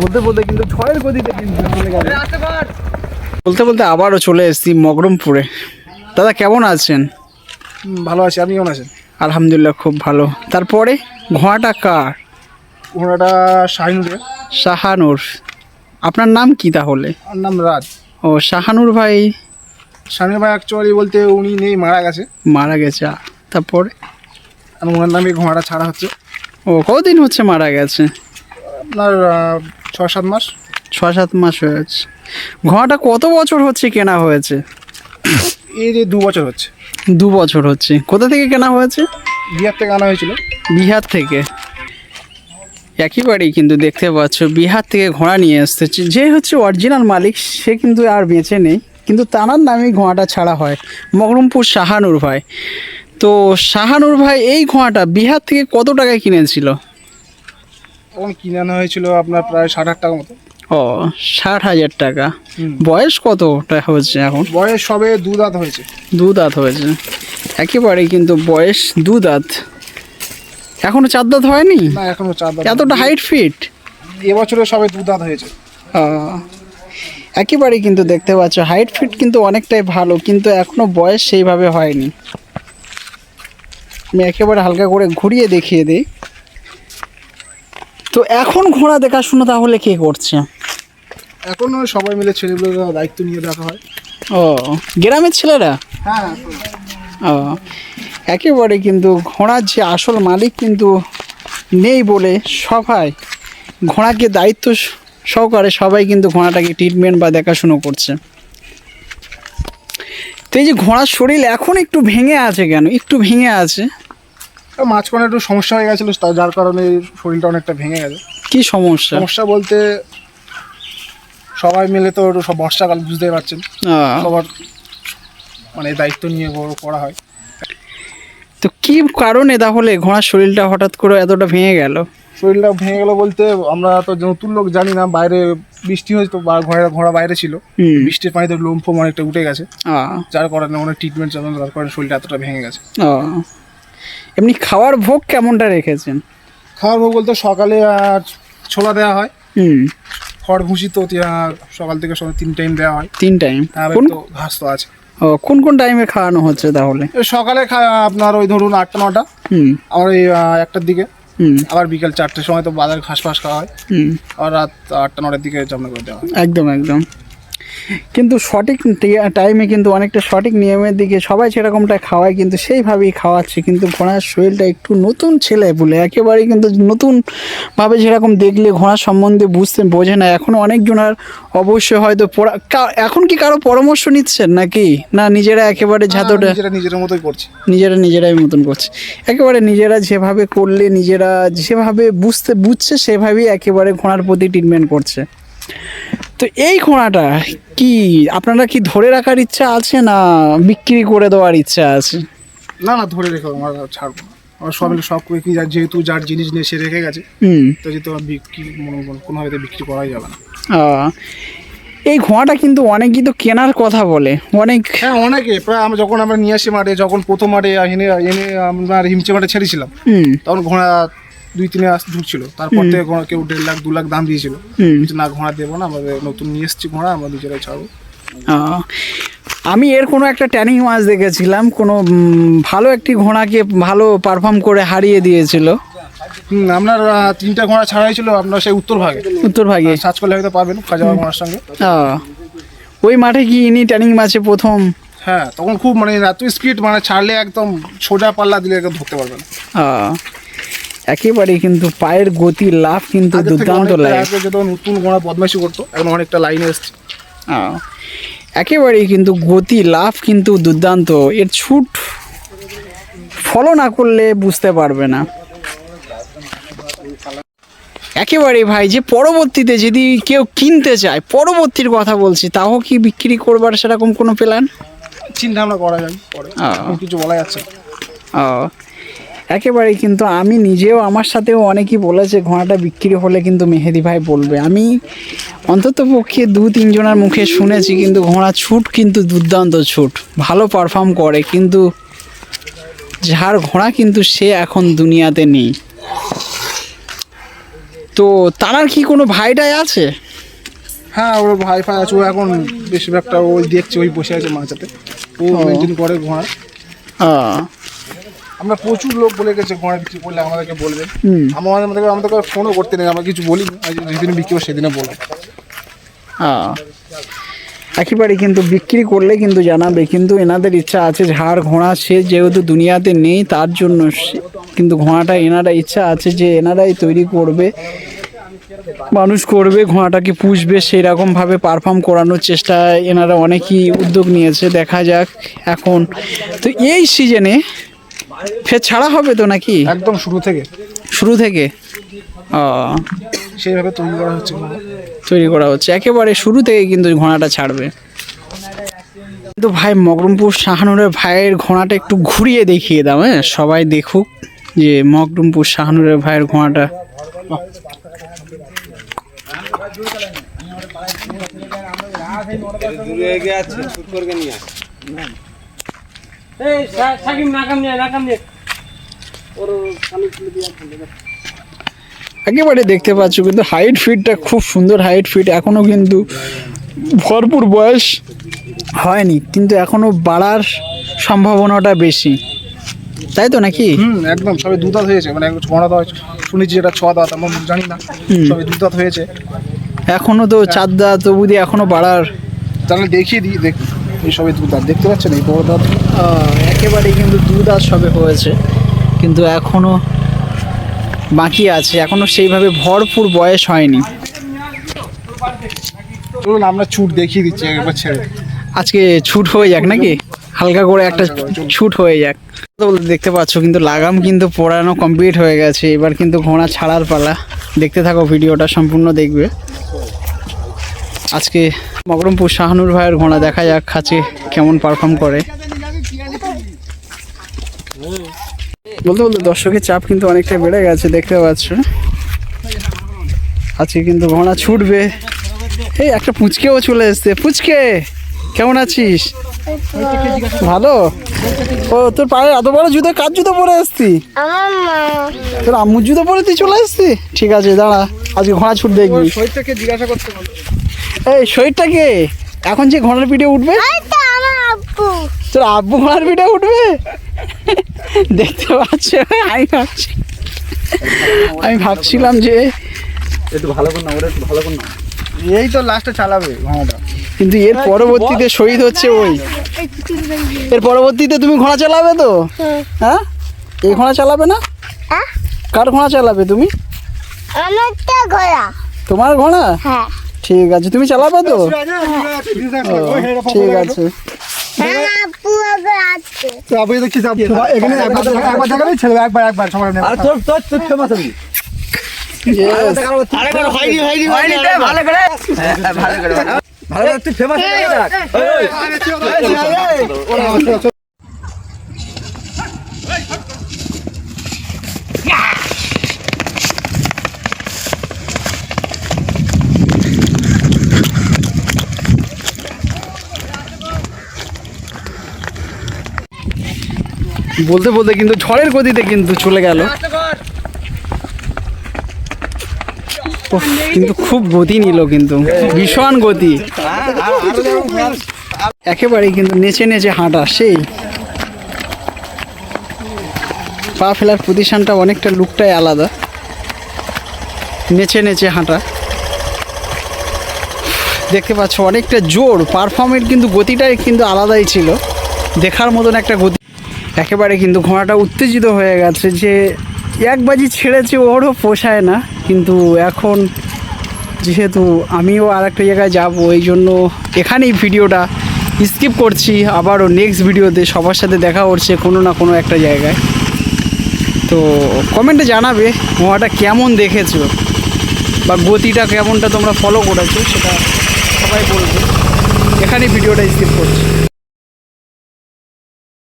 বলতে বলতে কিন্তু ঝড়ের গতিতে কিন্তু চলে গেল। বলতে বলতে আবারও চলে এসেছি মগরমপুরে। দাদা কেমন আছেন? ভালো আছি। আপনি কেমন আছেন? আলহামদুলিল্লাহ খুব ভালো। তারপরে ঘোড়াটা কার? ঘোড়াটা শাহিনুরের। শাহানুর। আপনার নাম কি তাহলে? আমার নাম রাজ। ও শাহানুর ভাই? শাহানুর ভাই অ্যাকচুয়ালি বলতে উনি নেই মারা গেছে। মারা গেছে। তারপরে? ওনার নামে ঘোড়াটা ছাড়া হচ্ছে। ও কতদিন হচ্ছে মারা গেছে? আপনার আহ, ছ সাত মাস? ছ সাত মাস হয়েছে। ঘোড়াটা কত বছর হচ্ছে কেনা হয়েছে? এই যে দু বছর হচ্ছে। দু বছর হচ্ছে। কোথা থেকে কেনা হয়েছে? বিহার থেকে আনা হয়েছিল। বিহার থেকে। একইবারেই কিন্তু দেখতে পাচ্ছ বিহার থেকে ঘোড়া নিয়ে এসছে। যে হচ্ছে অরিজিনাল মালিক সে কিন্তু আর বেঁচে নেই। কিন্তু তার নামেই ঘোড়াটা ছাড়া হয়। মগরমপুর শাহানুর ভাই। তো শাহানুর ভাই এই ঘোড়াটা বিহার থেকে কত টাকায় কিনেছিল? তখন কিনে আনা হয়েছিল আপনার প্রায় ষাট হাজার টাকা মতো। ও ষাট হাজার টাকা। বয়স কতটা হচ্ছে এখন? বয়স সবে দু দাঁত হয়েছে। দু দাঁত হয়েছে। একেবারেই কিন্তু বয়স দু দাঁত। এখনও চার দাঁত হয়নি? না এখনও চার দাঁত এতটা হাইট ফিট এবছরে সবে দু দাঁত হয়েছে। একেবারেই কিন্তু দেখতে পাচ্ছ হাইট ফিট কিন্তু অনেকটাই ভালো কিন্তু এখনও বয়স সেইভাবে হয়নি। আমি একেবারে হালকা করে ঘুরিয়ে দেখিয়ে দিই। তো এখন ঘোড়া দেখাশুনো তাহলে কে করছে? এখনও সবাই মিলে ছেলেগুলোর দায়িত্ব নিয়ে দেখা হয়। ও গ্রামের ছেলেরা? হ্যাঁ ও একেবারে কিন্তু ঘোড়ার যে আসল মালিক কিন্তু নেই বলে সবাই ঘোড়াকে দায়িত্ব সহকারে সবাই কিন্তু ঘোড়াটাকে ট্রিটমেন্ট বা দেখাশুনো করছে। তো এই যে ঘোড়ার শরীর এখন একটু ভেঙে আছে কেন? একটু ভেঙে আছে। মাঝখানে একটু সমস্যা হয়ে গেছিল যার কারণে শরীরটা অনেকটা ভেঙে গেছে। কি সমস্যা? সমস্যা বলতে সবাই মিলে তো একটু সব বর্ষাকাল বুঝতেই পারছেন। সবার মানে দায়িত্ব নিয়ে বড় করা হয়। তো কি কারণে তাহলে ঘোড়ার শরীরটা হঠাৎ করে এতটা ভেঙে গেল? শরীরটা ভেঙে গেল বলতে আমরা তো নতুন লোক জানি না বাইরে বৃষ্টি হয়েছে তো ঘোড়া ঘোড়া বাইরে ছিল। বৃষ্টির পানিতে লোম ফোম অনেকটা উঠে গেছে। যার কারণে অনেক ট্রিটমেন্ট চালানো যার কারণে শরীরটা এতটা ভেঙে গেছে। এমনি খাওয়ার ভোগ কেমনটা রেখেছেন? খাওয়ার ভোগ বলতে সকালে আর ছোলা দেওয়া হয়। হুম। খড় ভুসি তো সকাল থেকে সকাল তিন টাইম দেওয়া হয়। তিন টাইম তো ঘাস তো আছে। ও কোন কোন টাইমে খাওয়ানো হচ্ছে তাহলে? সকালে আপনার ওই ধরুন আটটা নটা। হুম। আবার ওই একটার দিকে। হুম। আবার বিকেল চারটের সময় তো বাজার ঘাস ফাস খাওয়া হয়। হুম। আবার রাত আটটা নটার দিকে জমা করে দেওয়া হয়। একদম একদম। কিন্তু সঠিক টাইমে কিন্তু অনেকটা সঠিক নিয়মের দিকে সবাই সেরকমটা খাওয়ায় কিন্তু সেইভাবেই খাওয়াচ্ছে। কিন্তু ঘোড়ার শরীরটা একটু নতুন ছেলে বলে একেবারেই কিন্তু নতুনভাবে যেরকম দেখলে ঘোড়ার সম্বন্ধে বুঝতে বোঝে না। এখন অনেকজনের অবশ্যই হয়তো এখন কি কারও পরামর্শ নিচ্ছেন নাকি? না নিজেরা একেবারে ঝাঁতোটা নিজের মতোই করছে। নিজেরা নিজেরাই মতন করছে। একেবারে নিজেরা যেভাবে করলে নিজেরা যেভাবে বুঝতে বুঝছে সেভাবেই একেবারে ঘোড়ার প্রতি ট্রিটমেন্ট করছে। তো এই ঘোড়াটা কি আপনারা কি ধরে রাখার ইচ্ছা আছে না বিক্রি করে দেওয়ার ইচ্ছা আছে? না না ধরে রেখো আমার ছাড়বো। আমার সব সব কি যেহেতু যার জিনিস নিয়ে সে রেখে গেছে তো যেহেতু আমার বিক্রি কোনোভাবে বিক্রি করাই যাবে না। এই ঘোড়াটা কিন্তু অনেকই তো কেনার কথা বলে অনেক হ্যাঁ অনেকে প্রায় আমরা যখন আমরা নিয়ে আসি মাঠে যখন প্রথম মাঠে এনে এনে আমরা হিমচে মাঠে ছেড়েছিলাম তখন ঘোড়া দুই তিনে আস ঢুকছিল। তারপর থেকে ঘোড়া কেউ দেড় লাখ দু লাখ দাম দিয়েছিল। হুম। না ঘোড়া দেবো না আমাদের নতুন নিয়ে এসেছি ঘোড়া আমরা নিজেরাই ছাড়বো। আমি এর কোনো একটা ট্যানিং মাছ দেখেছিলাম কোনো ভালো একটি ঘোড়াকে ভালো পারফর্ম করে হারিয়ে দিয়েছিল। আপনার তিনটা ঘোড়া ছাড়া হয়েছিল আপনার সেই উত্তর ভাগে। উত্তর ভাগে। সার্চ করলে হয়তো পাবেন খাজাবা ঘোড়ার সঙ্গে। ওই মাঠে কি ইনি ট্যানিং মাছে প্রথম? হ্যাঁ তখন খুব মানে এত স্পিড মানে ছাড়লে একদম সোজা পাল্লা দিলে একদম ধরতে পারবেন। আহ, একেবারে কিন্তু পায়ের গতি লাভ কিন্তু দুর্দান্ত লাগে যখন নতুন ঘোড়া বদমাইশি করতো এখন অনেকটা লাইনে এসছে। একেবারেই কিন্তু গতি লাভ কিন্তু দুর্দান্ত। এর ছুট ফলো না করলে বুঝতে পারবে না। একেবারে ভাই যে পরবর্তীতে যদি কেউ কিনতে চায় পরবর্তীর কথা বলছি তাও কি বিক্রি করবার সেরকম কোনো প্ল্যান চিন্তা ভাবনা করা যায় কিছু বলা যাচ্ছে ও একেবারেই কিন্তু আমি নিজেও আমার সাথেও অনেকেই বলেছে ঘোড়াটা বিক্রি হলে কিন্তু মেহেদি ভাই বলবে। আমি অন্তত পক্ষে দু তিনজনের মুখে শুনেছি কিন্তু ঘোড়া ছুট কিন্তু দুর্দান্ত ছুট। ভালো পারফর্ম করে কিন্তু যার ঘোড়া কিন্তু সে এখন দুনিয়াতে নেই। তো তার কি কোনো ভাইটাই আছে? হ্যাঁ ওর ভাই ফাই আছে ও এখন বেশিরভাগটা ওই দেখছে ওই বসে আছে মাঝাতে। ও মেনটেন করে ঘোড়া। আহ, আমরা প্রচুর লোক বলে গেছে ঘোড়া বিক্রি করলে আমাদেরকে বলবে। আমাদের আমাদেরকে আমাদেরকে ফোনও করতে নেই আমরা কিছু বলি যেদিন বিক্রি হবে সেদিনে বলো আহ। একেবারে কিন্তু বিক্রি করলে কিন্তু জানাবে কিন্তু এনাদের ইচ্ছা আছে ঝাড় ঘোড়া সে যেহেতু দুনিয়াতে নেই তার জন্য কিন্তু ঘোড়াটা এনারা ইচ্ছা আছে যে এনারাই তৈরি করবে মানুষ করবে ঘোড়াটাকে পুষবে সেই রকমভাবে পারফর্ম করানোর চেষ্টা এনারা অনেকই উদ্যোগ নিয়েছে দেখা যাক এখন। তো এই সিজনে ফের ছাড়া হবে তো নাকি? একদম শুরু থেকে। শুরু থেকে? ও। সেইভাবে তৈরি করা হচ্ছে তৈরি করা হচ্ছে। একেবারে শুরু থেকে কিন্তু ঘোড়াটা ছাড়বে। কিন্তু ভাই মকরমপুর শাহানুরের ভাইয়ের ঘোড়াটা একটু ঘুরিয়ে দেখিয়ে দাও হ্যাঁ? সবাই দেখুক যে মকরমপুর শাহানুরের ভাইয়ের ঘোড়াটা। এই সাকিব নাকাম নিয়ে নাকাম নিয়ে। ওর কানে তুলে দিয়ে একেবারে দেখতে পাচ্ছ কিন্তু হাইট ফিটটা খুব সুন্দর হাইট ফিট এখনও কিন্তু ভরপুর বয়স হয়নি কিন্তু এখনও বাড়ার সম্ভাবনাটা বেশি। তাই তো নাকি? হুম একদম সবাই দুধাত হয়েছে। মানে ঘোড়া তো শুনেছি যেটা ছ দাঁত আমরা জানি না সবাই দুধাত হয়েছে। এখনও তো চার দাঁত অবধি এখনও বাড়ার তাহলে দেখিয়ে দিই দেখ। এই সবাই দুধাত দেখতে পাচ্ছেন এই বড় দাঁত? আহ, একেবারে কিন্তু দুধ আর সবে হয়েছে কিন্তু এখনও বাকি আছে এখনও সেইভাবে ভরপুর বয়স হয়নি। চলুন আমরা ছুট দেখিয়ে দিচ্ছি একবার ছেড়ে। আজকে ছুট হয়ে যাক নাকি? হালকা করে একটা ছুট। হয়ে যাক। বলতে দেখতে পাচ্ছ কিন্তু লাগাম কিন্তু পড়ানো কমপ্লিট হয়ে গেছে এবার কিন্তু ঘোড়া ছাড়ার পালা। দেখতে থাকো ভিডিওটা সম্পূর্ণ দেখবে। আজকে মকরমপুর শাহানুর ভাইয়ের ঘোড়া দেখা যাক খাঁচে কেমন পারফর্ম করে। বলতে বলতে দর্শকের চাপ কিন্তু অনেকটা বেড়ে গেছে, দেখতে পাচ্ছ। আজকে কিন্তু ঘোড়া ছুটবে। এই একটা পুচকেও চলে এসছে। পুচকে, কেমন আছিস? ভালো? ও, তোর পায়ে এত বড় জুতো, কার জুতো পরে এসছি তোর আম্মুর জুতো পরে তুই চলে এসছি ঠিক আছে, দাঁড়া, আজকে ঘোড়া ছুট দেখবি। জিজ্ঞাসা করতে এই শরীরটাকে এখন যে ঘোড়ার পিঠে উঠবে? আমার আব্বু। তোর আব্বু ঘোড়ার পিঠে উঠবে? দেখতে পাচ্ছ? আমি ভাবছি আমি ভাবছিলাম যে একটু ভালো কর না একটু ভালো কর না এই তো লাস্টে চালাবে ঘোড়াটা। কিন্তু এর পরবর্তীতে শহীদ হচ্ছে ওই। এর পরবর্তীতে তুমি ঘোড়া চালাবে তো? হ্যাঁ। এই ঘোড়া চালাবে না? হ্যাঁ? কার ঘোড়া চালাবে তুমি? আমারটা ঘোড়া। তোমার ঘোড়া? হ্যাঁ। ঠিক আছে তুমি চালাবে তো? ঠিক আছে আগে আছে এখানে একবার একবার দেখাবে ছেলে একবার একবার সবার Yes. বলতে বলতে কিন্তু ঝড়ের গতিতে কিন্তু চলে গেল। কিন্তু খুব গতি নিল কিন্তু। ভীষণ গতি। একেবারেই কিন্তু নেচে নেচে হাঁটা, সেই। পা ফেলার পজিশনটা অনেকটা লুকটাই আলাদা। নেচে নেচে হাঁটা। দেখতে পাচ্ছ, অনেকটা জোর। পারফর্মের কিন্তু গতিটাই কিন্তু আলাদাই ছিল। দেখার মতন একটা গতি একেবারে কিন্তু ঘোড়াটা উত্তেজিত হয়ে গেছে যে এক বাজি ছেড়েছে ওরও পোষায় না। কিন্তু এখন যেহেতু আমিও আর একটা জায়গায় যাব, এই জন্য এখানেই ভিডিওটা স্কিপ করছি। আবারও নেক্সট ভিডিওতে সবার সাথে দেখা হচ্ছে কোনো না কোনো একটা জায়গায়। তো কমেন্টে জানাবে ঘোড়াটা কেমন দেখেছ বা গতিটা কেমনটা তোমরা ফলো করেছ সেটা সবাই বলবে। এখানেই ভিডিওটা স্কিপ করছি।